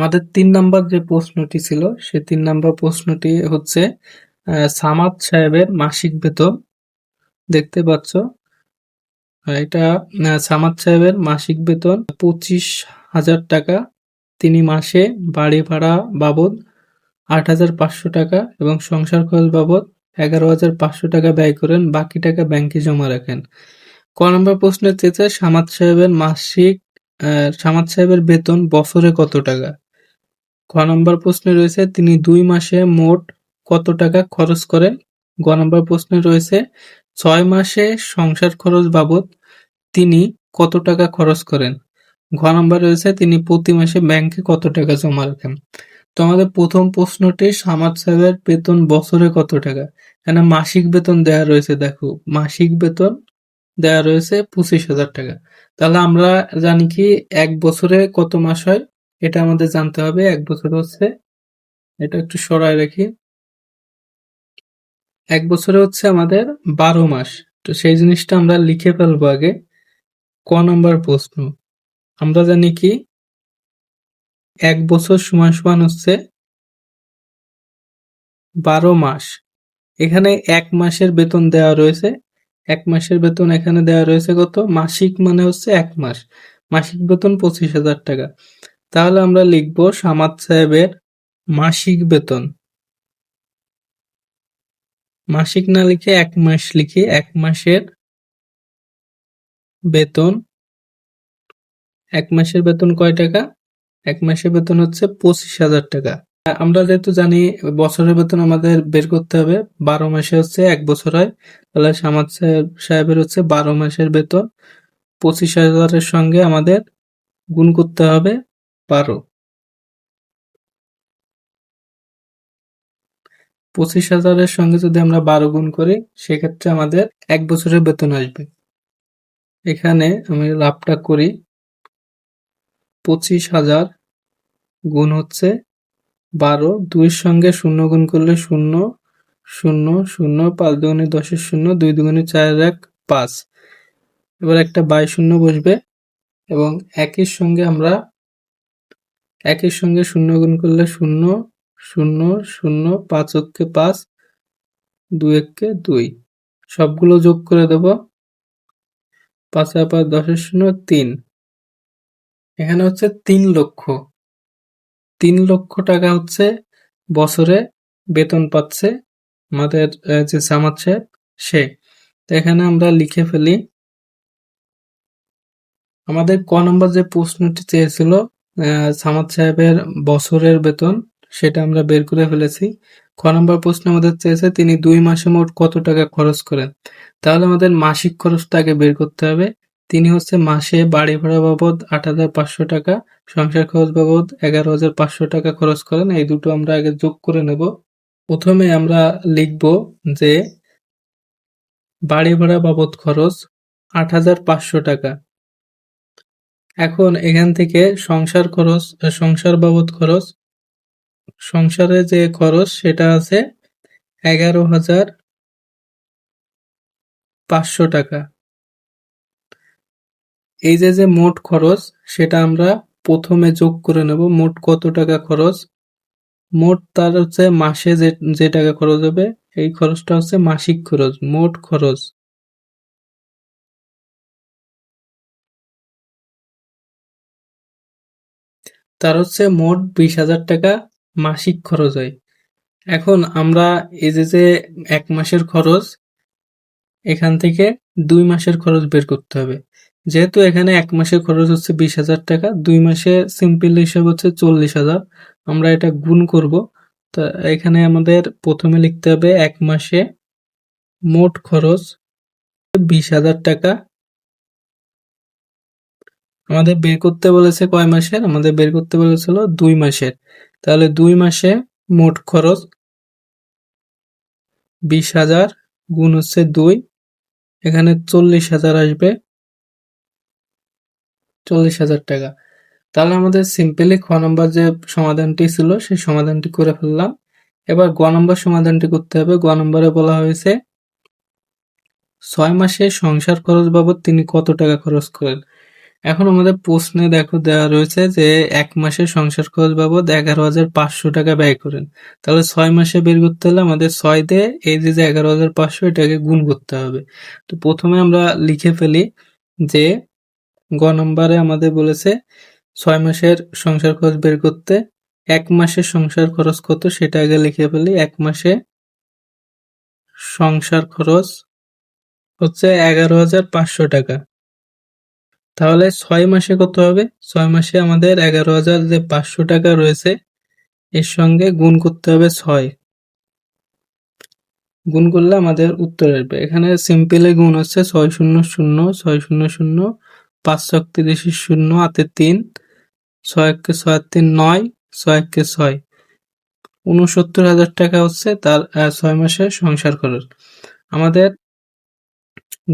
আমাদের তিন নাম্বার যে প্রশ্নটি ছিল সে তিন নাম্বার প্রশ্নটি হচ্ছে সামাদ সাহেবের মাসিক বেতন। দেখতে পাচ্ছ এটা সামাদ সাহেবের মাসিক বেতন পঁচিশ হাজার টাকা। তিনি মাসে বাড়ি ভাড়া বাবদ আট হাজার পাঁচশো টাকা এবং সংসার খরচ বাবদ এগারো হাজার পাঁচশো টাকা ব্যয় করেন, বাকি টাকা ব্যাংকে জমা রাখেন। ক নম্বর প্রশ্নের চেয়েছে সামাদ সাহেবের মাসিক সামাদ সাহেবের বেতন বছরে কত টাকা? ক নম্বর প্রশ্নে রয়েছে, তিনি দুই মাসে মোট কত টাকা খরচ করেন? গ নম্বর প্রশ্নে রয়েছে, ছয় মাসে সংসার খরচ বাবদ তিনি কত টাকা খরচ করেন? ঘ নম্বর রয়েছে, তিনি প্রতি মাসে ব্যাংকে কত টাকা জমা রাখেন? তো আমাদের প্রথম প্রশ্নটি, সামাদ সাহেবের বেতন বছরে কত টাকা? এখানে মাসিক বেতন দেয়া রয়েছে, দেখো, মাসিক বেতন দেয়া রয়েছে পঁচিশ হাজার টাকা। তাহলে আমরা জানি কি, এক বছরে কত মাস হয়? এটা আমাদের জানতে হবে, এক বছর হচ্ছে। এটা একটু সরায় রাখি। এক বছরে হচ্ছে আমাদের বারো মাস। তো সেই জিনিসটা আমরা লিখে ফেলব আগে। ক নম্বর প্রশ্ন। আমরা জানি কি? এক বছর সমান সমান হচ্ছে বারো মাস। এখানে এক মাসের বেতন দেওয়া রয়েছে। এক মাসের বেতন এখানে দেওয়া রয়েছে কত? মাসিক মানে হচ্ছে এক মাস। মাসিক বেতন পঁচিশ হাজার টাকা। তাহলে আমরা লিখব সামাদ সাহেবের মাসিক বেতন। মাসিক না লিখে এক মাস লিখি, এক মাসের বেতন। এক মাসের বেতন কয় টাকা? এক মাসের বেতন হচ্ছে পঁচিশ হাজার টাকা। আমরা যেহেতু জানি বছরের বেতন আমাদের বের করতে হবে, বারো মাসে হচ্ছে এক বছর হয়, তাহলে সামাদ সাহেব, সাহেবের হচ্ছে বারো মাসের বেতন। পঁচিশ হাজারের সঙ্গে আমাদের গুণ করতে হবে বারো পঁচিশ হাজারের সঙ্গে যদি আমরা বারো গুণ করি, সেক্ষেত্রে আমাদের এক বছরের বেতন আসবে। এখানে আমি লাভটা করি, পঁচিশ হাজার গুণ হচ্ছে বারো, দুইয়ের সঙ্গে শূন্য গুণ করলে শূন্য শূন্য শূন্য, পাঁচ দুগুণে দশের শূন্য, দুই দুগুণে চার এক, পাঁচ। এবার একটা বাই শূন্য বসবে এবং একের সঙ্গে আমরা একের সঙ্গে শূন্য গুণ করলে শূন্য শূন্য শূন্য, পাঁচ অক্ষে পাঁচ, দুই এককে দুই। সবগুলো যোগ করে দেব। পাঁচ পাঁচ দশের শূন্য তিন। এখানে হচ্ছে তিন লক্ষ। তিন লক্ষ টাকা হচ্ছে বছরে বেতন পাচ্ছে আমাদের যে সামাদ সাহেব, সে। এখানে আমরা লিখে ফেলি। আমাদের ক নম্বর যে প্রশ্নটি চেয়েছিল সামাদ সাহেবের বছরের বেতন, সেটা আমরা বের করে ফেলেছি। ক নম্বর প্রশ্ন আমাদের চেয়েছে, তিনি দুই মাসে মোট কত টাকা খরচ করেন? তাহলে আমাদের মাসিক খরচটা আগে বের করতে হবে। তিনি হচ্ছে মাসে বাড়ি ভাড়া বাবদ আট হাজার পাঁচশো টাকা, সংসার খরচ বাবদ এগারো হাজার পাঁচশো টাকা খরচ করেন। এই দুটো আমরা আগে যোগ করে নেব। প্রথমে আমরা লিখব যে বাড়ি ভাড়া বাবদ খরচ আট হাজার পাঁচশো টাকা। এখন এখান থেকে সংসার খরচ সংসার বাবদ খরচ, সংসারে যে খরচ সেটা আছে এগারো হাজার পাঁচশো টাকা। এই যে যে মোট খরচ সেটা আমরা প্রথমে যোগ করে নেব। মোট কত টাকা খরচ? মোট তার হচ্ছে মাসে যে যে টাকা খরচ হবে, এই খরচটা হচ্ছে মাসিক খরচ, মোট খরচ। তার হচ্ছে মোট বিশ হাজার টাকা মাসিক খরচ হয়। এখন আমরা এই যে যে এক মাসের খরচ, এখান থেকে দুই মাসের খরচ বের করতে হবে। যেহেতু এখানে এক মাসের খরচ হচ্ছে বিশ হাজার টাকা, দুই মাসে সিম্পল হিসাব হচ্ছে চল্লিশ হাজার। আমরা এটা গুণ করব। তা এখানে আমাদের প্রথমে লিখতে হবে এক মাসে মোট খরচ বিশ হাজার টাকা আমাদের বের করতে বলেছে কয় মাসের? আমাদের বের করতে বলেছিল দুই মাসের। তাহলে দুই মাসে মোট খরচ বিশ হাজার গুণ হচ্ছে দুই। এখানে চল্লিশ হাজার আসবে। চল্লিশ হাজার টাকা। তাহলে আমাদের সিম্পলি খ নম্বর যে সমাধানটি ছিল, সেই সমাধানটি করে ফেললাম। এবার গ নম্বর সমাধানটি করতে হবে। গ নম্বরে বলা হয়েছে, ছয় মাসে সংসার খরচ বাবদ তিনি কত টাকা খরচ করেন? এখন আমাদের প্রশ্নে দেখো দেওয়া রয়েছে যে এক মাসের সংসার খরচ বাবদ এগারো হাজার পাঁচশো টাকা ব্যয় করেন। তাহলে ছয় মাসে বের করতে হলে আমাদের ছয় দিয়ে এই যে যে এগারো হাজার পাঁচশো এটাকে গুণ করতে হবে। তো প্রথমে আমরা লিখে ফেলি যে গ নম্বরে আমাদের বলেছে ছয় মাসের সংসার খরচ বের করতে এক মাসের সংসার খরচ কত সেটা আগে লিখে ফেলি। এক মাসে সংসার খরচ হচ্ছে এগারো হাজার পাঁচশো টাকা। তাহলে ছয় মাসে কত হবে? ছয় মাসে আমাদের এগারো হাজার যে পাঁচশো টাকা রয়েছে, এর সঙ্গে গুণ করতে হবে ছয়। গুণ করলে আমাদের উত্তর আসবে। এখানে সিম্পলে গুণ হচ্ছে ছয় শূন্য শূন্য, ছয় শূন্য শূন্য, পাঁচ ছক শূন্য হাতে তিন, ছয় এককে ছয় তিন নয়, ছয় এককে ছয়। উনসত্তর হাজার টাকা হচ্ছে তার ছয় মাসে সংসার খরচ। আমাদের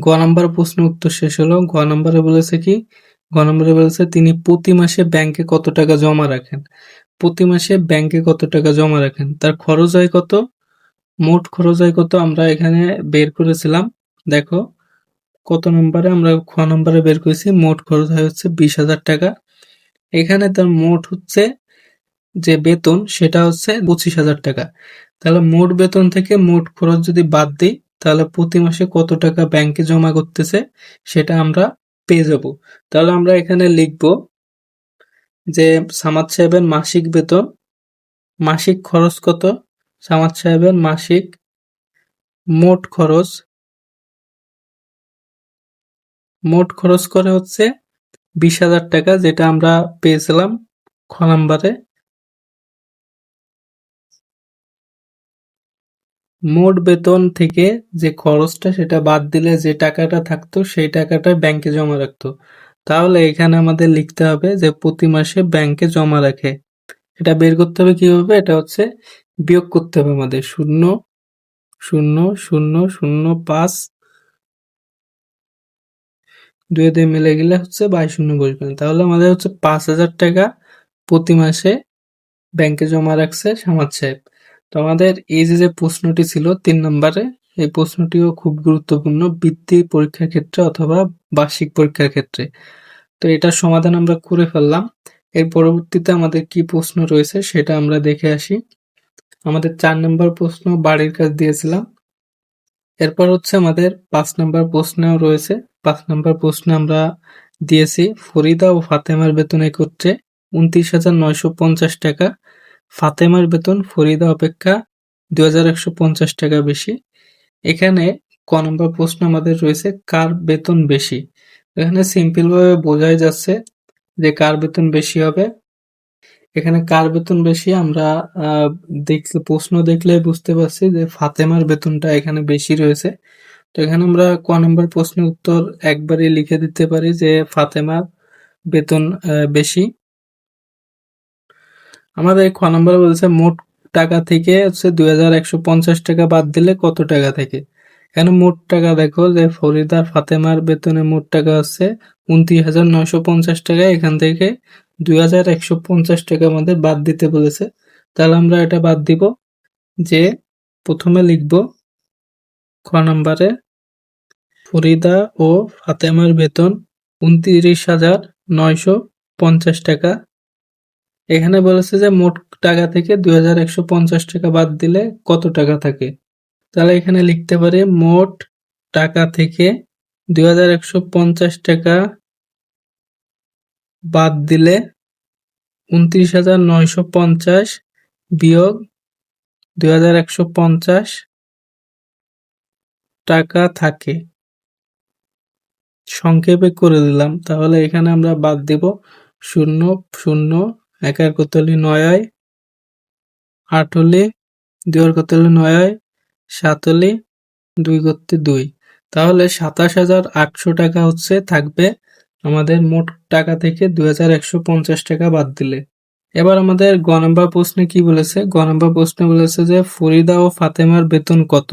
গ নাম্বার প্রশ্ন উত্তর শেষ হলো। গ নাম্বারে বলেছে কি? গ নম্বরে বলেছে, তিনি প্রতি মাসে ব্যাংকে কত টাকা জমা রাখেন? প্রতি মাসে ব্যাংকে কত টাকা জমা রাখেন? তার খরচ হয় কত? মোট খরচ হয় কত? আমরা এখানে বের করেছিলাম। দেখো, কত নম্বরে? আমরা খ নম্বরে বের করেছি। মোট খরচ হয় হচ্ছে বিশ হাজার টাকা। এখানে তার মোট হচ্ছে যে বেতন, সেটা হচ্ছে পঁচিশ হাজার টাকা। তাহলে মোট বেতন থেকে মোট খরচ যদি বাদ দিই তাহলে প্রতি মাসে কত টাকা ব্যাংকে জমা করতেছে সেটা আমরা পেয়ে যাব। তাহলে আমরা এখানে লিখব যে সামাদ সাহেবের মাসিক বেতন, মাসিক খরচ কত? সামাদ সাহেবের মাসিক মোট খরচ মোট খরচ করে হচ্ছে বিশ হাজার টাকা যেটা আমরা পেয়েছিলাম খ নাম্বারে। মোট বেতন থেকে যে খরচটা সেটা বাদ দিলে যে টাকাটা থাকতো সেই টাকাটা ব্যাংকে জমা রাখতো। তাহলে এখানে আমাদের লিখতে হবে যে প্রতি মাসে ব্যাংকে জমা রাখে। এটা বের করতে হবে কীভাবে? এটা হচ্ছে বিয়োগ করতে হবে আমাদের। শূন্য শূন্য শূন্য শূন্য, পাঁচ। দুই দুই মিলে গেলে হচ্ছে বাইশ শূন্য বসবে তাহলে আমাদের হচ্ছে পাঁচ হাজার টাকা প্রতি মাসে ব্যাংকে জমা রাখছে সামাদ সাহেব। তো আমাদের এই যে যে প্রশ্নটি ছিল তিন নম্বরে, এই প্রশ্নটিও খুব গুরুত্বপূর্ণ বৃত্তি পরীক্ষার ক্ষেত্রে অথবা বার্ষিক পরীক্ষার ক্ষেত্রে। তো এটার সমাধান আমরা করে ফেললাম। এর পরবর্তীতে আমাদের কি প্রশ্ন রয়েছে সেটা আমরা দেখে আসি। আমাদের চার নম্বর প্রশ্ন, বাড়ির কাজ দিয়েছিলাম। এরপর হচ্ছে আমাদের পাঁচ নম্বর প্রশ্নেও রয়েছে। পাঁচ নম্বর প্রশ্নে আমরা দিয়েছি, ফরিদা ও ফাতেমার বেতন একত্রে উনত্রিশ হাজার নয়শো পঞ্চাশ টাকা। ফাতেমার বেতন ফরিদা অপেক্ষা দুই হাজার একশো পঞ্চাশ টাকা বেশি। এখানে ক নম্বর প্রশ্ন আমাদের রয়েছে, কার বেতন বেশি? এখানে সিম্পল ভাবে বোঝাই যাচ্ছে যে কার বেতন বেশি হবে। এখানে কার বেতন বেশি আমরা দেখলে, প্রশ্ন দেখলে বুঝতে পারছি যে ফাতেমার বেতনটা এখানে বেশি রয়েছে। তো এখানে আমরা ক নম্বর প্রশ্নের উত্তর একবারই লিখে দিতে পারি যে ফাতেমার বেতন বেশি। আমাদের খ নম্বর বলছে, মোট টাকা থেকে হচ্ছে দুই হাজার একশো পঞ্চাশ টাকা বাদ দিলে কত টাকা থাকে? এখানে মোট টাকা? দেখো যে ফরিদার ফাতেমার বেতনে মোট টাকা হচ্ছে উনত্রিশ হাজার নয়শো পঞ্চাশ টাকা। এখান থেকে দুই হাজার একশো পঞ্চাশ টাকা আমাদের বাদ দিতে বলেছে। তাহলে আমরা এটা বাদ দিব যে প্রথমে লিখব খ নম্বরে, ফরিদা ও ফাতেমার বেতন উনত্রিশ হাজার নয়শো পঞ্চাশ টাকা। এখানে বলেছে যে মোট টাকা থেকে দুই হাজার একশো পঞ্চাশ টাকা বাদ দিলে কত টাকা থাকে? তাহলে এখানে লিখতে পারি মোট টাকা থেকে দুই হাজার একশো পঞ্চাশ টাকা বাদ দিলে উনত্রিশ হাজার নয়শো পঞ্চাশ বিয়োগ দুই হাজার একশো পঞ্চাশ টাকা থাকে। সংক্ষেপে করে দিলাম। তাহলে এখানে আমরা বাদ দিব শূন্য শূন্য এক আর করতে হলে নয় আট হলে দুই আর করতে হলে নয় সাত হলে দুই করতে দুই। তাহলে সাতাশ হাজার আটশো টাকা হচ্ছে থাকবে আমাদের মোট টাকা থেকে দুই হাজার একশো পঞ্চাশ টাকা বাদ দিলে। এবার আমাদের গ নম্বর প্রশ্নে কি বলেছে? গ নম্বর প্রশ্নে বলেছে যে ফরিদা ও ফাতেমার বেতন কত?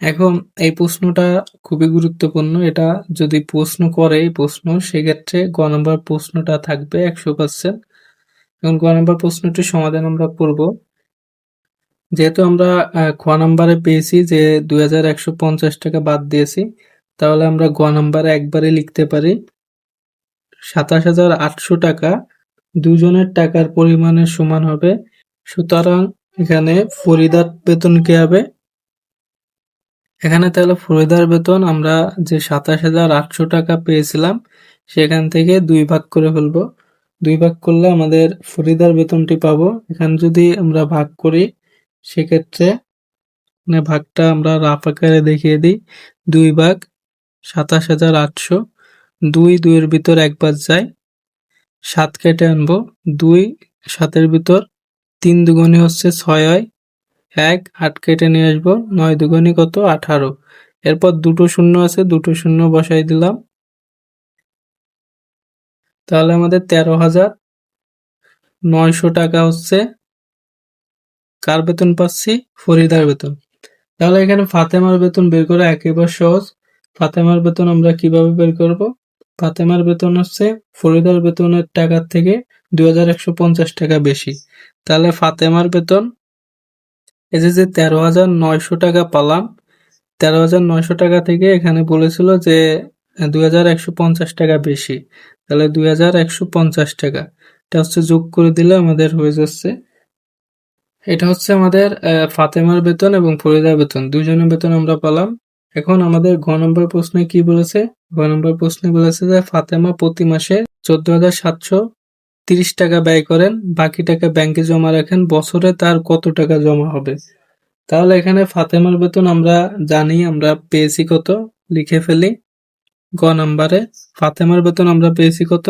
এখন এই প্রশ্নটা খুবই গুরুত্বপূর্ণ। এটা যদি প্রশ্ন করে এই প্রশ্ন, সেক্ষেত্রে গ নম্বর প্রশ্নটা থাকবে একশো পার্সেন্ট। এবং গ নম্বর প্রশ্নটির সমাধান আমরা করব। যেহেতু আমরা খ নাম্বারে পেয়েছি যে দুই হাজার একশো পঞ্চাশ টাকা বাদ দিয়েছি, তাহলে আমরা গ নাম্বারে একবারে লিখতে পারি, সাতাশ হাজার আটশো টাকা দুজনের টাকার পরিমাণের সমান হবে। সুতরাং এখানে ফরিদার বেতন কে হবে? এখানে তাহলে ফরিদার বেতন আমরা যে সাতাশ হাজার আটশো টাকা পেয়েছিলাম, সেখান থেকে দুই ভাগ করে ফেলব। দুই ভাগ করলে আমাদের ফরিদার বেতনটি পাবো। এখানে যদি আমরা ভাগ করি, সেক্ষেত্রে মানে ভাগটা আমরা রাফ আকারে দেখিয়ে দিই। দুই ভাগ সাতাশ হাজার আটশো। দুই দুইয়ের ভিতর একবার যায়। সাত কেটে আনব। দুই সাতের ভিতর তিন দুগুণি হচ্ছে ছয় হয়। এক আট কেটে নিয়ে আসব। নয় দুগুণি কত? আঠারো। এরপর দুটো শূন্য আছে, দুটো শূন্য বসাই দিলাম। তাহলে আমাদের তেরো হাজার নয়শো টাকা হচ্ছে কার বেতন পাচ্ছি? ফরিদার বেতন। তাহলে এখানে ফাতেমার বেতন বের করা একেবারে সহজ। ফাতেমার বেতন আমরা কীভাবে বের করব? ফাতেমার বেতন হচ্ছে ফরিদার বেতনের টাকার থেকে দু হাজার একশো পঞ্চাশ টাকা বেশি। তাহলে ফাতেমার বেতন, এই যে যে তেরো হাজার নয়শো টাকা পালাম, তেরো হাজার নয়শো টাকা থেকে এখানে বলেছিল যে দুই হাজার একশো পঞ্চাশ টাকা বেশি। তাহলে দুই হাজার একশো পঞ্চাশ টাকা। এটা হচ্ছে যোগ করে দিলে আমাদের হয়ে যাচ্ছে, এটা হচ্ছে আমাদের ফাতেমার বেতন এবং ফরিদার বেতন। দুজনের বেতন আমরা পেলাম। এখন আমাদের ঘ নম্বর প্রশ্নে কি বলেছে? ঘ নম্বর প্রশ্নে বলেছে যে ফাতেমা প্রতি মাসে চোদ্দ হাজার সাতশো তিরিশ টাকা ব্যয় করেন, বাকি টাকা ব্যাংকে জমা রাখেন, বছরে তার কত টাকা জমা হবে? তাহলে এখানে ফাতেমার বেতন আমরা জানি, আমরা পেয়েছি কত, লিখে ফেলি। গ নাম্বারে ফাতেমার বেতন আমরা পেয়েছি কত?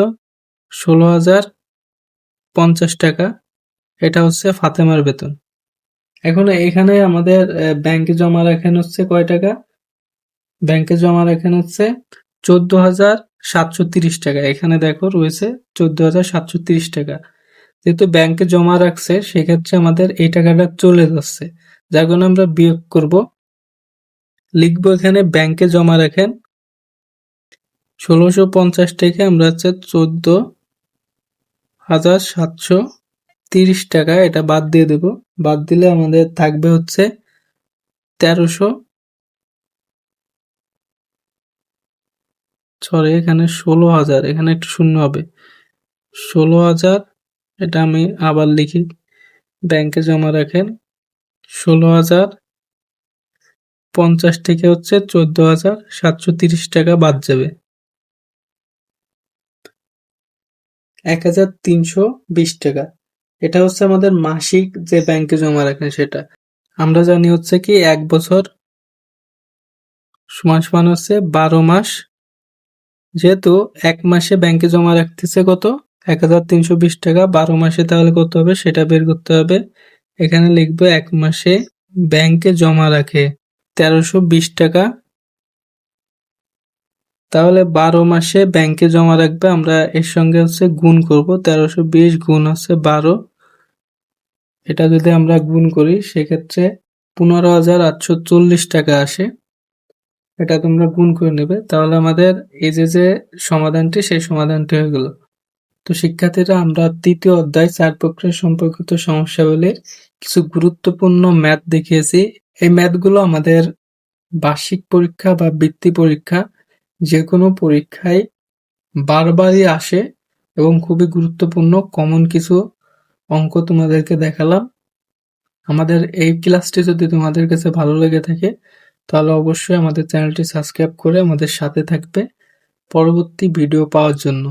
ষোলো হাজার পঞ্চাশ টাকা। এটা হচ্ছে ফাতেমার বেতন। এখন এখানে আমাদের ব্যাংকে জমা রাখেন হচ্ছে কয় টাকা? ব্যাংকে জমা রাখেন হচ্ছে চোদ্দ হাজার সাতশো তিরিশ টাকা। এখানে দেখো রয়েছে চোদ্দ হাজার সাতশো তিরিশ টাকা। যেহেতু ব্যাংকে জমা রাখছে, সেক্ষেত্রে আমাদের এই টাকাটা চলে যাচ্ছে। যার আমরা বিয়োগ করব। লিখব এখানে ব্যাংকে জমা রাখেন ষোলোশো পঞ্চাশ থেকে আমরা হচ্ছে চোদ্দ হাজার সাতশো তিরিশ টাকা এটা বাদ দিয়ে দেব। বাদ দিলে আমাদের থাকবে হচ্ছে তেরোশো। সরি, এখানে ষোলো হাজার, এখানে একটু শূন্য হবে। ষোলো হাজার, এটা আমি আবার লিখি। ব্যাংকে জমা রাখেন। ষোলো হাজার পঞ্চাশ থেকে হচ্ছে চোদ্দ হাজার সাতশো তিরিশ টাকা বাদ যাবে। এক হাজার তিনশো বিশ টাকা। এটা হচ্ছে আমাদের মাসিক যে ব্যাংকে জমা রাখেন সেটা। আমরা জানি হচ্ছে কি এক বছর সমান সমান হচ্ছে বারো মাস। যেহেতু এক মাসে ব্যাংকে জমা রাখতেছে কত? এক হাজার তিনশো বিশ টাকা। বারো মাসে তাহলে কত হবে? সেটা বের করতে হবে। এখানে লিখব এক মাসে ব্যাংকে জমা রাখে তেরোশো বিশ টাকা। তাহলে বারো মাসে ব্যাংকে জমা রাখবে, আমরা এর সঙ্গে হচ্ছে গুণ করব, তেরোশো বিশ গুণ হচ্ছে বারো। এটা যদি আমরা গুণ করি, সেক্ষেত্রে পনেরো হাজার আটশো চল্লিশ টাকা আসে। এটা তোমরা গুণ করে নেবে। তাহলে আমাদের এই যে যে সমাধানটি, সেই সমাধানটি হয়ে গেল। তো শিক্ষার্থীরা, আমরা তৃতীয় অধ্যায় চার প্রক্রিয়া সম্পর্কিত সমস্যাবলীর কিছু গুরুত্বপূর্ণ ম্যাথ দেখিয়েছি। এই ম্যাথগুলো আমাদের বার্ষিক পরীক্ষা বা বৃত্তি পরীক্ষা যে কোনো পরীক্ষায় বারবারই আসে এবং খুবই গুরুত্বপূর্ণ কমন কিছু অঙ্ক তোমাদেরকে দেখালাম। আমাদের এই ক্লাসটি যদি তোমাদের কাছে ভালো লেগে থাকে, তাহলে অবশ্যই আমাদের চ্যানেলটি সাবস্ক্রাইব করে আমাদের সাথে থাকবে। পরবর্তী ভিডিও পাওয়ার জন্য।